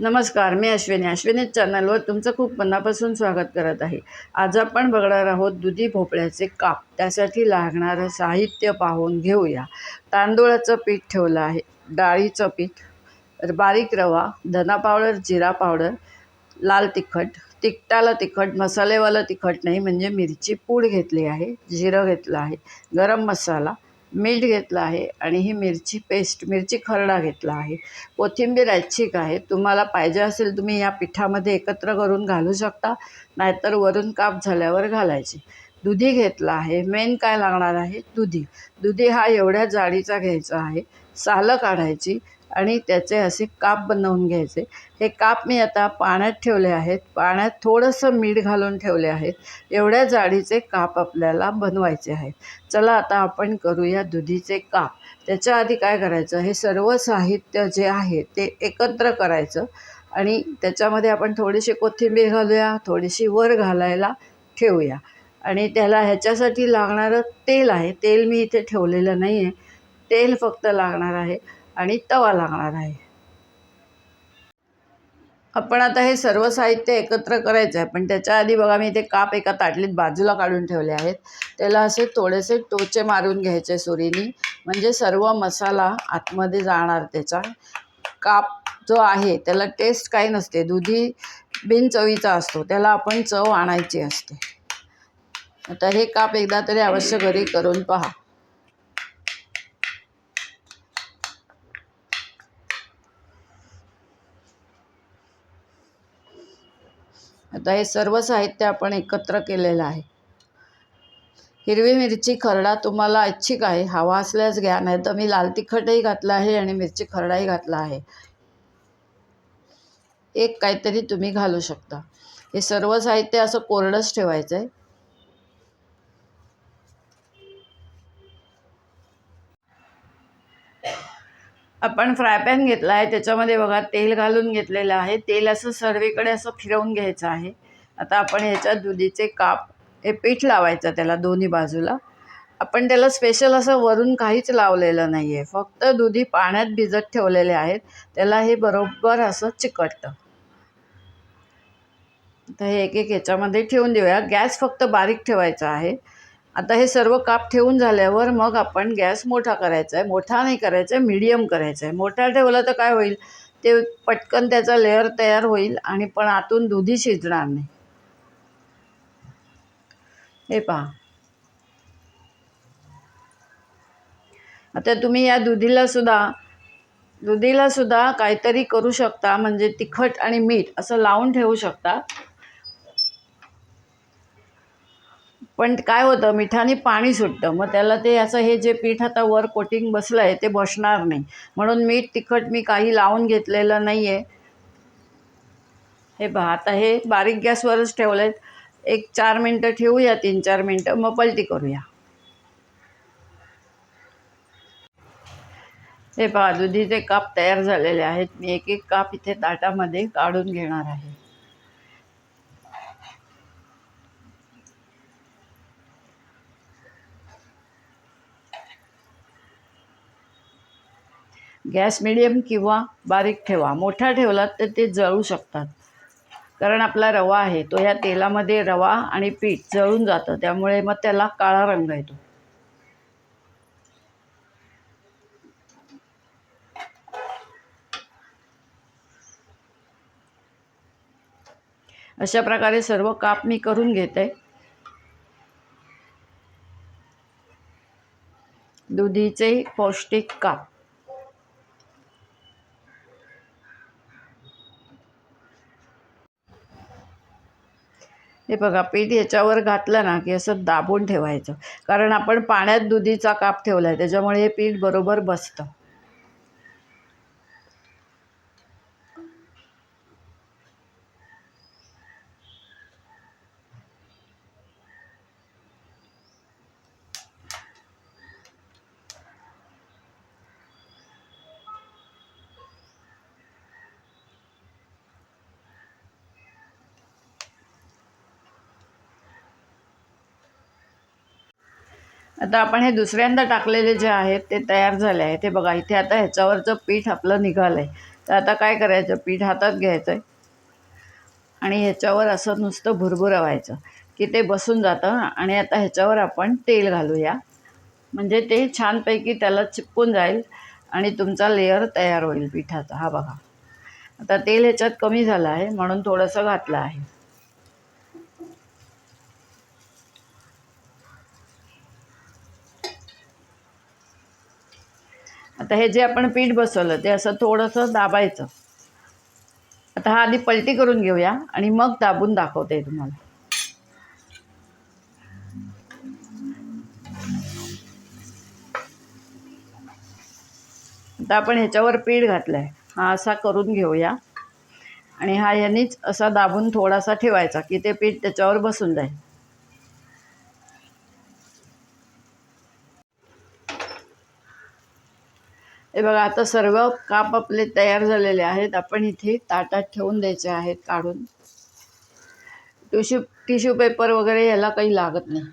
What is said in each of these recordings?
नमस्कार मी अश्विनी. अश्विनी चॅनलवर तुमचं खूप मनापासून स्वागत करत आहे. आज आपण बघणार आहोत दुधी भोपळ्याचे काप. त्यासाठी लागणारं साहित्य पाहून घेऊया. तांदूळाचं पीठ ठेवलं आहे. डाळीचं पीठ बारीक रवा धना पावडर जिरा पावडर लाल तिखट तिखटाला तिखट मसालेवालं तिखट नाही म्हणजे मिरची पूड घेतली आहे जिरं घेतलं आहे गरम मसाला मीठ घेतलं आहे आणि ही मिरची पेस्ट मिरची खरडा घेतला आहे. कोथिंबीर ऐच्छिक आहे. तुम्हाला पाहिजे असेल तुम्ही या पिठामध्ये एकत्र करून घालू शकता नाहीतर वरून काप झाल्यावर घालायची. दुधी घेतला आहे. मेन काय लागणार आहे? दुधी. दुधी हा एवढ्या जाडीचा घ्यायचा आहे. सालं काढायची. आणि त्याचे असे काप बनवून घ्यायचे. हे काप मी आता पाण्यात ठेवले आहेत. पाण्यात थोडंसं मीठ घालून ठेवले आहेत. एवढ्या जाडीचे काप आपल्याला बनवायचे आहेत. चला आता आपण करूया दुधीचे काप. त्याच्या आधी काय करायचं? हे सर्व साहित्य जे आहे ते एकत्र करायचं आणि त्याच्यामध्ये आपण थोडीशी कोथिंबीर घालूया थोडीशी वर घालायला ठेवूया. आणि त्याला ह्याच्यासाठी लागणारं तेल आहे. तेल मी इथे ठेवलेलं नाही आहे तेल फक्त लागणार आहे. आणि तवा लागणार आहे. आपण आता हे सर्व साहित्य एकत्र करायचं आहे. पण त्याच्या आधी बघा मी ते काप एका ताटलीत बाजूला काढून ठेवले आहेत. त्याला असे थोडेसे टोचे मारून घ्यायचे सुरीनी. म्हणजे सर्व मसाला आतमध्ये जाणार त्याचा. काप जो आहे त्याला टेस्ट काही नसते. दुधी बिन चवीचा असतो. त्याला आपण चव आणायची असते. आता हे काप एकदा तरी अवश्य घरी करून पहा. आता हे सर्व साहित्य आपण एकत्र केलेलं आहे. हिरवी मिरची खरडा तुम्हाला ऐच्छिक आहे. हवा असल्यास घ्या नाही तर मी लाल तिखटही घातलं आहे आणि मिरची खरडाही घातला आहे. एक काहीतरी तुम्ही घालू शकता. हे सर्व साहित्य असं कोरडंच ठेवायचं आहे आपण फ्राय पॅन घेतला आहे त्याच्यामध्ये बघा तेल घालून घेतलेलं आहे. तेल असं सर्वीकडे असं फिरवून घ्यायचं आहे. आता आपण ह्याच्यात दुधीचे काप हे पीठ लावायचं त्याला दोन्ही बाजूला. आपण त्याला स्पेशल असं वरून काहीच लावलेलं नाही आहे फक्त दुधी पाण्यात भिजत ठेवलेले आहेत. त्याला हे बरोबर असं चिकटतं. तर हे एक एक ह्याच्यामध्ये ठेवून देऊया. गॅस फक्त बारीक ठेवायचा आहे. आता हे सर्व काप ठेवून झाल्यावर मग आपण गॅस मोठा करायचा आहे. मोठा नाही करायचा आहे मीडियम करायचा आहे. मोठा ठेवला तर काय होईल? ते पटकन त्याचा लेअर तयार होईल आणि पण आतून दुधी शिजणार नाही. हे पहा. आता तुम्ही या दुधीला सुद्धा दुधीला सुद्धा काहीतरी करू शकता. म्हणजे तिखट आणि मीठ असं लावून ठेवू शकता. पण काय होतं मिठाने पाणी सुटतं. मग त्याला ते असं हे जे पीठ आता वर कोटिंग बसलं आहे ते बसणार नाही. म्हणून मीठ तिखट मी काही लावून घेतलेलं नाही आहे हे पहा आता हे बारीक गॅसवरच ठेवलं आहेत एक चार मिनटं ठेवूया तीन चार मिनटं मग पलटी करूया. हे पहा दुधीचे काप तयार झालेले आहेत. मी एक एक काप इथे ताटामध्ये काढून घेणार आहे. गॅस मिडियम किंवा बारीक ठेवा. मोठा ठेवलात तर ते जळू शकतात. कारण आपला रवा आहे तो ह्या तेलामध्ये रवा आणि पीठ जळून जातं. त्यामुळे मग त्याला काळा रंग येतो. अशा प्रकारे सर्व काप मी करून घेते. दुधीचे पौष्टिक काप. हे बघा पीठ ह्याच्यावर घातलं ना की असं दाबून ठेवायचं. कारण आपण पाण्यात दुधीचा काप ठेवला आहे त्याच्यामुळे हे पीठ बरोबर बसतं. आता आपण हे दुसऱ्यांदा टाकलेले जे आहेत ते तयार झाले आहेत. हे बघा इथे आता ह्याच्यावरचं पीठ आपलं निघालं आहे तर आता काय करायचं? पीठ हातात घ्यायचं आहे आणि ह्याच्यावर असं नुसतं भुरभुरवायचं की ते बसून जातं. आणि आता ह्याच्यावर आपण तेल घालूया. म्हणजे ते छानपैकी त्याला चिपकून जाईल आणि तुमचा लेअर तयार होईल पिठाचा. हा बघा. आता तेल ह्याच्यात कमी झालं आहे म्हणून थोडंसं घातलं आहे. आता हे जे आपण पीठ बसवलं ते असं थोडंसं दाबायचं. आता हा आधी पलटी करून घेऊया आणि मग दाबून दाखवते तुम्हाला. आता आपण ह्याच्यावर पीठ घातलं आहे हा असा करून घेऊया. आणि हा यांनीच असा दाबून थोडासा ठेवायचा की ते पीठ त्याच्यावर बसून जाईल. हे बघा आता सर्व काप आपले तयार झालेले आहेत. आपण इथे ताटात ठेवून द्यायचे आहेत काढून. टिश्यू टिश्यू पेपर वगैरे याला काही लागत नाही.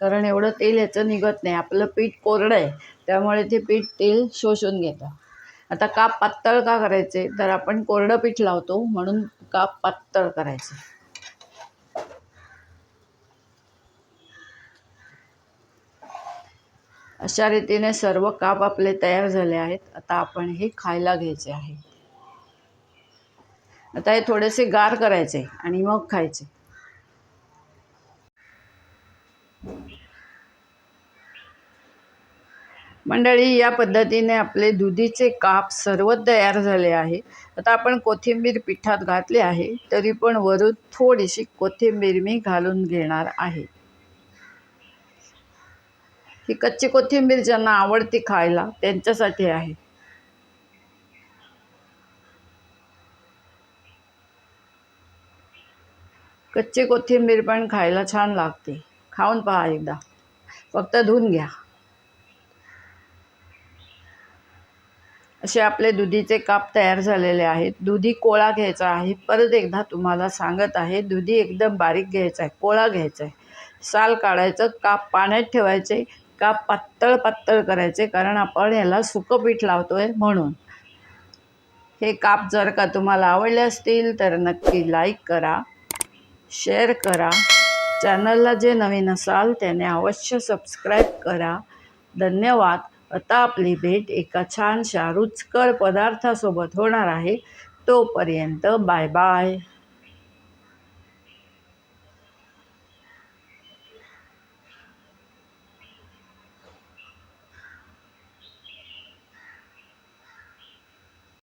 कारण एवढं तेल याचं निघत नाही. आपलं पीठ कोरडं आहे. त्यामुळे ते पीठ तेल शोषून घेतं. आता काप पातळ का करायचे? तर आपण कोरडं पीठ लावतो म्हणून काप पातळ करायचे. अशा रीतीने सर्व काप आपले तयार झाले आहेत. आता आपण हे खायला घ्यायचे आहे. आता हे थोडेसे गार करायचे आणि मग खायचे. मंडळी या पद्धतीने आपले दुधीचे काप सर्व तयार झाले आहे. आता आपण कोथिंबीर पिठात घातली आहे तरी पण वरून थोडीशी कोथिंबीर मी घालून घेणार आहे. ही कच्ची कोथिंबीर ज्यांना आवडते खायला त्यांच्यासाठी आहे. कच्ची कोथिंबीर पण खायला छान लागते. खाऊन पहा एकदा. फक्त धुवून घ्या. असे आपले दुधीचे काप तयार झालेले आहेत. दुधी कोळा घ्यायचा आहे. परत एकदा तुम्हाला सांगत आहे दुधी एकदम बारीक घ्यायचा आहे कोळा घ्यायचा आहे. साल काढायचं काप पाण्यात ठेवायचे. काप पातळ पातळ करायचे कारण आपण याला सुकं पीठ लावतो आहे म्हणून. हे काप जर का तुम्हाला आवडले असतील तर नक्की लाईक करा शेअर करा. चॅनलला जे नवीन असाल त्याने अवश्य सबस्क्राईब करा. धन्यवाद. आता आपली भेट एका छानशा रुचकर पदार्थासोबत होणार आहे. तोपर्यंत बाय बाय